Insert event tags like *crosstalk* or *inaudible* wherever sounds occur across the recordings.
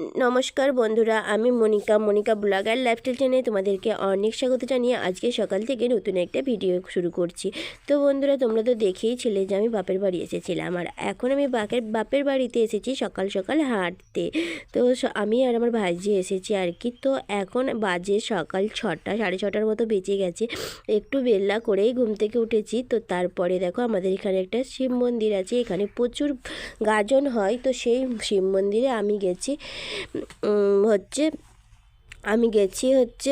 নমস্কার বন্ধুরা, আমি মনিকা। মনিকা ব্লগার লাইফস্টাইল চ্যানেলে তোমাদেরকে অনেক স্বাগত জানিয়ে আজকে সকাল থেকে নতুন একটা ভিডিও শুরু করছি। তো বন্ধুরা, তোমরা তো দেখেই ছিলে যে আমি বাপের বাড়ি এসেছিলাম। আর এখন আমি বাপের বাপের বাড়িতে এসেছি সকাল সকাল হাঁটতে। তো আমি আর আমার ভাইজি এসেছি আর কি। তো এখন বাজে সকাল ছটা, সাড়ে ছটার মতো বেঁচে গেছে। একটু বেলা করেই ঘুম থেকে উঠেছি। তো তারপরে দেখো আমাদের এখানে একটা শিব মন্দির আছে। এখানে প্রচুর গাজন হয়। তো সেই শিব মন্দিরে আমি গেছি। হচ্ছে আমি গেছি হচ্ছে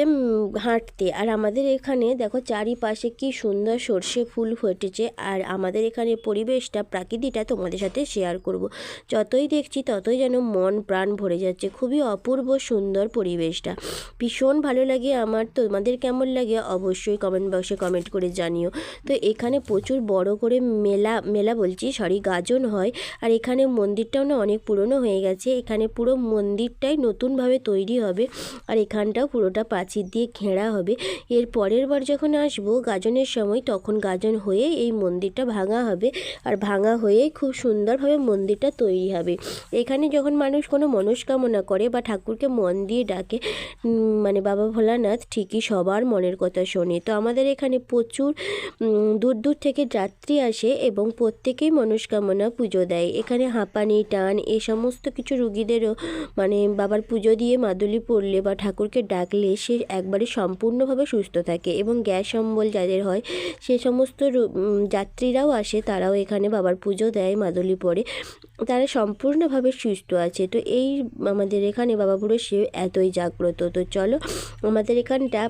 হাঁটতে। আর আমাদের এখানে দেখো চারিপাশে কি সুন্দর সর্ষে ফুল ফুটেছে। আর আমাদের এখানে পরিবেশটা, প্রাকৃতিটা তোমাদের সাথে শেয়ার করব। যতই দেখছি ততই যেন মন প্রাণ ভরে যাচ্ছে। খুবই অপূর্ব সুন্দর পরিবেশটা। ভীষণ ভালো লাগে আমার। তোমাদের কেমন লাগে অবশ্যই কমেন্ট বক্সে কমেন্ট করে জানিও। তো এখানে প্রচুর বড় করে মেলা মেলা বলছি সরি গাজন হয়। আর এখানে মন্দিরটাও না অনেক পুরনো হয়ে গেছে। এখানে পুরো মন্দিরটাই নতুনভাবে তৈরি হবে। আর এখানটাও পুরোটা প্রাচীর দিয়ে ঘেরা হবে। এর পরের বার যখন আসব গাজনের সময়, তখন গাজন হয়ে এই মন্দিরটা ভাঙা হবে। আর ভাঙা হয়ে খুব সুন্দরভাবে মন্দিরটা তৈরি হবে। এখানে যখন মানুষ কোনো মনস্কামনা করে বা ঠাকুরকে মন দিয়ে ডাকে মানে বাবা ভোলানাথ ঠিকই সবার মনের কথা শোনে। তো আমাদের এখানে প্রচুর দূর দূর থেকে যাত্রী আসে এবং প্রত্যেকেই মনস্কামনা পুজো দেয়। এখানে হাঁপানি, টান এই সমস্ত কিছু রুগীদেরও মানে বাবার পুজো দিয়ে মাদুলি পড়লে বা ঠাকুরকে ডাকলে সে একবারে সম্পূর্ণভাবে সুস্থ থাকে এবং গ্যাস অম্বল যাদের হয়, সে সমস্ত যাত্রীরাও আসে, তারাও এখানে বাবার পুজো দেয়, মাদলি পরে। তারা সম্পূর্ণভাবে সুস্থ আছে। তো এই আমাদের এখানে বাবা বুড়ো সে এতই জাগ্রত। তো চলো, আমাদের এখানটা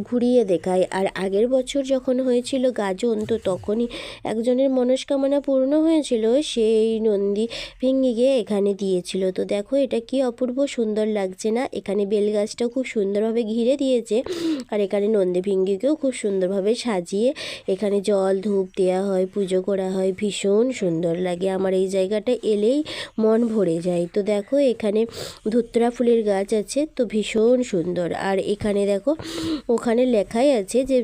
ঘুরিয়ে দেখায়। আর আগের বছর যখন হয়েছিল গাজন, তো তখনই একজনের মনস্কামনা পূর্ণ হয়েছিল, সেই নন্দী ভেঙে গিয়ে এখানে দিয়েছিল। তো দেখো, এটা কি অপূর্ব সুন্দর লাগছে না? এখানে বেল বেলগাছটাও খুব সুন্দরভাবে ঘিরে দিয়েছে। আর এখানে নন্দী ভিঙ্গিকেও খুব সুন্দরভাবে সাজিয়ে এখানে জল, ধূপ দেওয়া হয়, পুজো করা হয়। ভীষণ সুন্দর লাগে। আমার এই জায়গাটা এলেই মন ভরে যায়। তো দেখো, এখানে ধুত্রা ফুলের গাছ আছে, তো ভীষণ সুন্দর। আর এখানে দেখো, ওখানে লেখাই আছে যে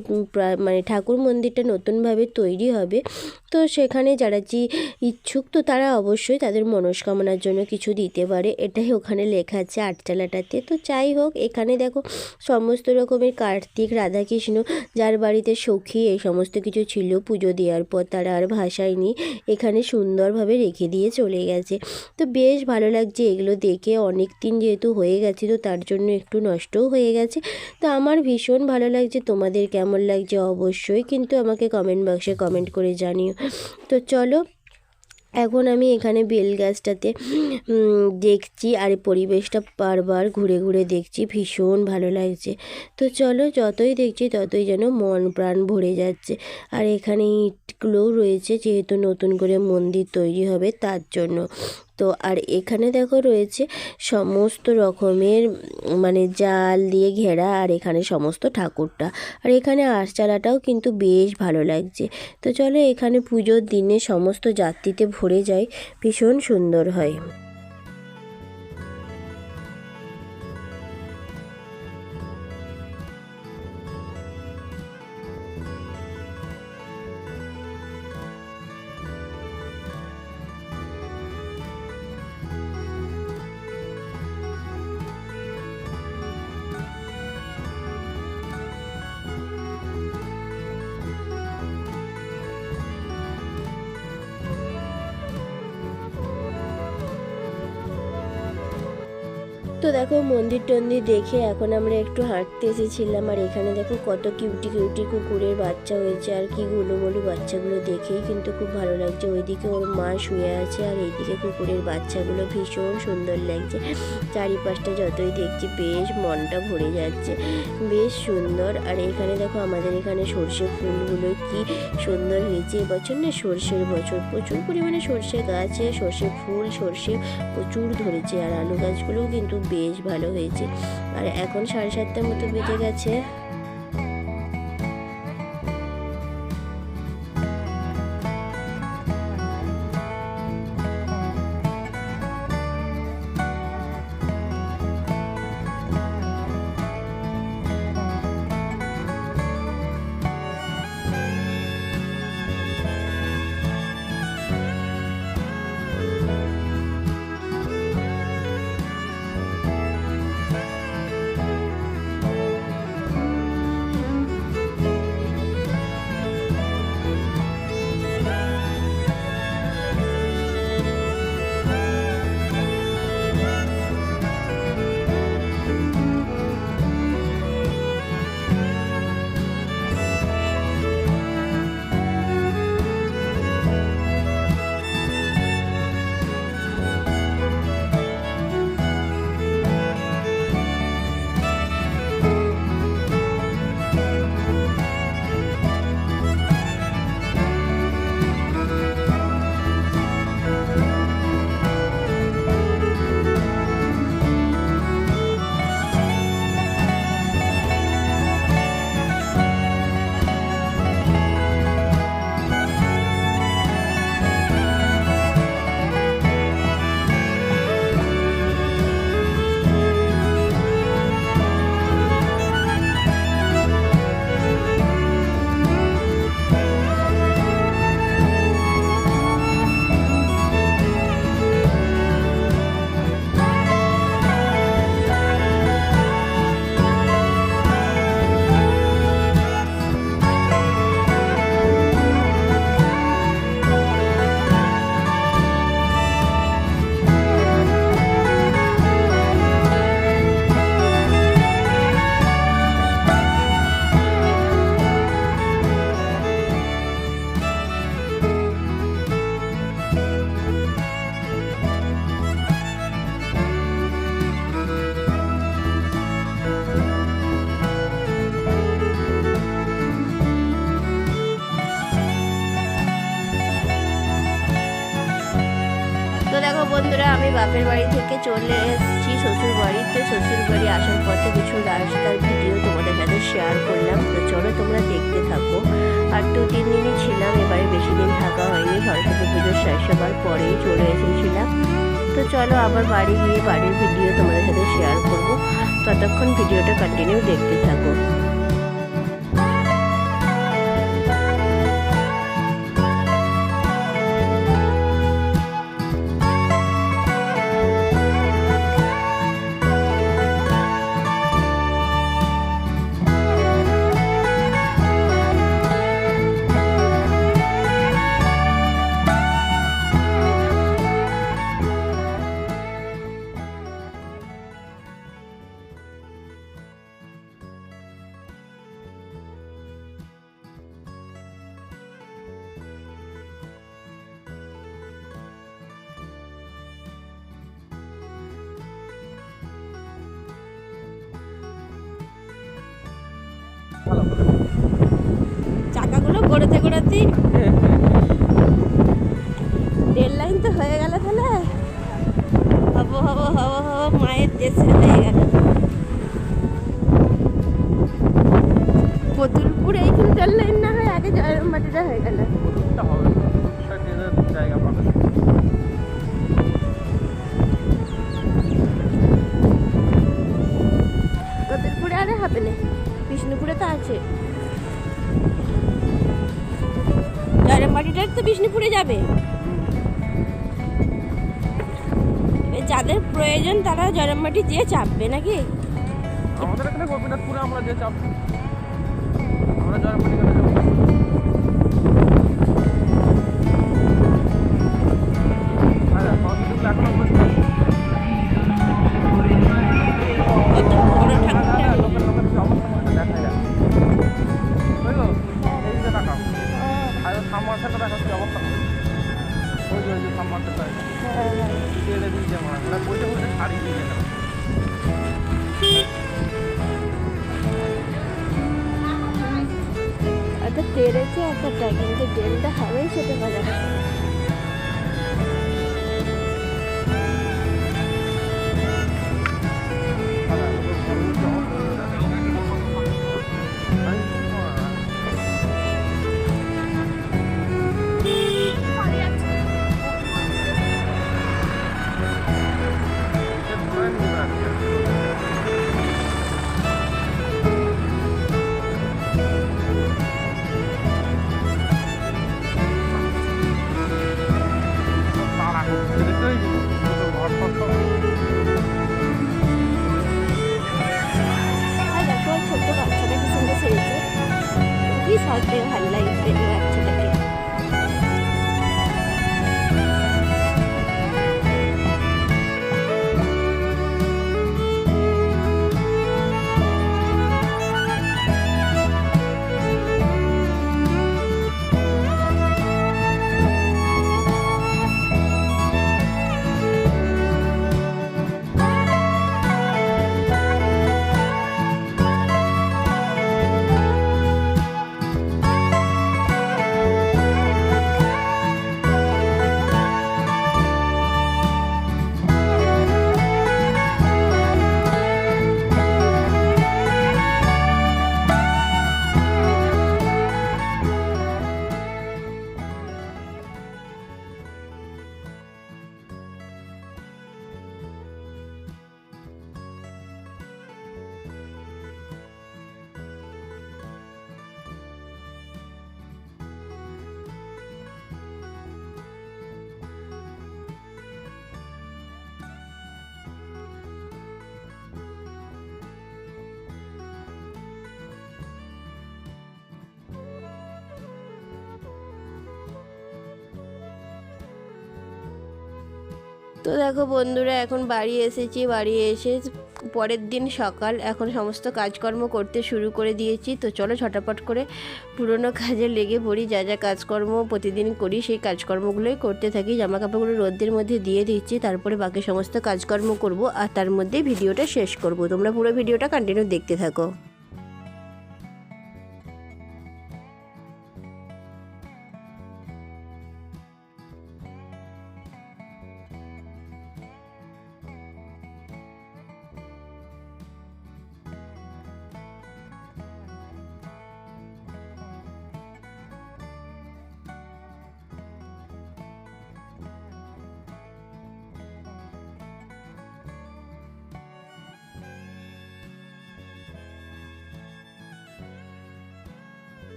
মানে ঠাকুর মন্দিরটা নতুনভাবে তৈরি হবে। তো সেখানে যারা যে ইচ্ছুক, তো তারা অবশ্যই তাদের মনস্কামনার জন্য কিছু দিতে পারে। এটাই ওখানে লেখা আছে আটচালাটাতে। তো যাই হোক, এখানে দেখো সমস্ত রকমের কার্তিক, রাধাকৃষ্ণ, যার বাড়িতে সখী, এই সমস্ত কিছু ছিল। পুজো দেওয়ার পর তারা আর ভাসায়নি এখানে সুন্দরভাবে রেখে দিয়ে চলে গেছে। তো বেশ ভালো লাগছে এগুলো দেখে। অনেক দিন যেহেতু হয়ে গেছে, তো তার জন্য একটু নষ্টও হয়ে গেছে। তো আমার ভীষণ ভালো লাগছে, তোমাদের কেমন লাগছে অবশ্যই কিন্তু আমাকে কমেন্ট বক্সে কমেন্ট করে জানিও। তো চলো, এখন আমি এখানে বেল গাছটাতে দেখছি আর পরিবেশটা বারবার ঘুরে ঘুরে দেখছি, ভীষণ ভালো লাগছে। তো চলো, যতই দেখছি ততই যেন মন প্রাণ ভরে যাচ্ছে। আর এখানে ইটগুলোও রয়েছে যেহেতু নতুন করে মন্দির তৈরি হবে তার জন্য। তো আর এখানে দেখো রয়েছে সমস্ত রকমের মানে জাল দিয়ে ঘেরা আর এখানে সমস্ত ঠাকুরটা। আর এখানে আরচালাটাও কিন্তু বেশ ভালো লাগছে। তো চলো এখানে পুজোর দিনে সমস্ত যাত্রীতে ভরে যায়, ভীষণ সুন্দর হয়। তো দেখো মন্দির টন্দির দেখে এখন আমরা একটু হাঁটতে এসেছিলাম, আর এখানে দেখো কত কিউটি কিউটি কুকুরের বাচ্চা হয়েছে, আর কি গুলো গুলো বাচ্চাগুলো দেখেই কিন্তু খুব ভালো লাগছে। ওইদিকে ওর মা শুয়ে আছে, আর এইদিকে কুকুরের বাচ্চাগুলো ভীষণ সুন্দর লাগছে। চারিপাশটা যতই দেখছি বেশ মনটা ভরে যাচ্ছে, বেশ সুন্দর। আর এখানে দেখো আমাদের এখানে সর্ষে ফুলগুলো কি সুন্দর হয়েছে এবছর। না, সর্ষের বছর প্রচুর পরিমাণে সর্ষে গাছে, সর্ষে ফুল, সর্ষে প্রচুর ধরেছে। আর আলু গাছগুলোও কিন্তু বেশ ভালো হয়েছে। আর এখন সাড়ে সাতটার মতো বেজে গেছে। বাপের বাড়ি থেকে চলে এসেছি শ্বশুর বাড়িতে শ্বশুর বাড়ি আসার পথে কিছু রাস্তার ভিডিও তোমাদের সাথে শেয়ার করলাম। তো চলো তোমরা দেখতে থাকো। আর দু, তিন দিনই ছিলাম, এবারে বেশি দিন থাকা হয়নি। সরস্বতী পুজোর শেষ হবার পরেই চলে এসেছিলাম। তো চলো আবার বাড়ি গিয়ে বাড়ির ভিডিও তোমাদের সাথে শেয়ার করব। ততক্ষণ ভিডিওটা কন্টিনিউ দেখতে থাকো। গড়াতে গড়াতে *laughs* রেল লাইন তো হয়ে গেল তাহলে। হব হব হব হব মায়ের দেশে হয়ে গেল। কতুলপুর এইখানে রেল লাইন না হয় আগে জয়রামবাটিটা হয়ে গেল। জায়গা পাবে কতুলপুরে আরে হবে না। বিষ্ণুপুরে তো আছে। জয়রামবাটিটা তো বিষ্ণুপুরে যাবে। যাদের প্রয়োজন তারা জয়রামবাটি যেয়ে চাপবে নাকি? আমাদের এখানে গোপীনাথপুরে আমরা যে চাপ আমরা জয়পুরি তো দেখো বন্ধুরা, এখন বাড়ি এসেছি, বাড়ি এসে পরের দিন সকাল এখন সমস্ত কাজকর্ম করতে শুরু করে দিয়েছি। তো চলো ছটাপট করে পুরোনো কাজে লেগে পড়ি, যা যা কাজকর্ম প্রতিদিন করি সেই কাজকর্মগুলোই করতে থাকি। জামা কাপড়গুলো রোদের মধ্যে দিয়ে দিচ্ছি, তারপরে বাকি সমস্ত কাজকর্ম করব আর তার মধ্যে ভিডিওটা শেষ করব। তোমরা পুরো ভিডিওটা কন্টিনিউ দেখতে থাকো।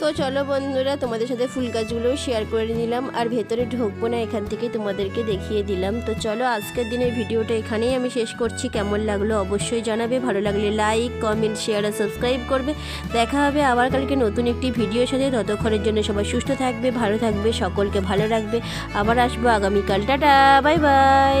তো চলো বন্ধুরা, তোমাদের সাথে ফুল গাছগুলোও শেয়ার করে নিলাম আর ভেতরে ঢুকবো না, এখান থেকে তোমাদেরকে দেখিয়ে দিলাম। তো চলো আজকের দিনের ভিডিওটা এখানেই আমি শেষ করছি। কেমন লাগল অবশ্যই জানাবে, ভালো লাগলে লাইক কমেন্ট শেয়ার আর সাবস্ক্রাইব করবে। দেখা হবে আবার কালকে নতুন একটি ভিডিওর সাথে। ততক্ষণের জন্য সবাই সুস্থ থাকবে, ভালো থাকবে, সকলকে ভালো রাখবে। আবার আসব আগামীকাল। Tata bye bye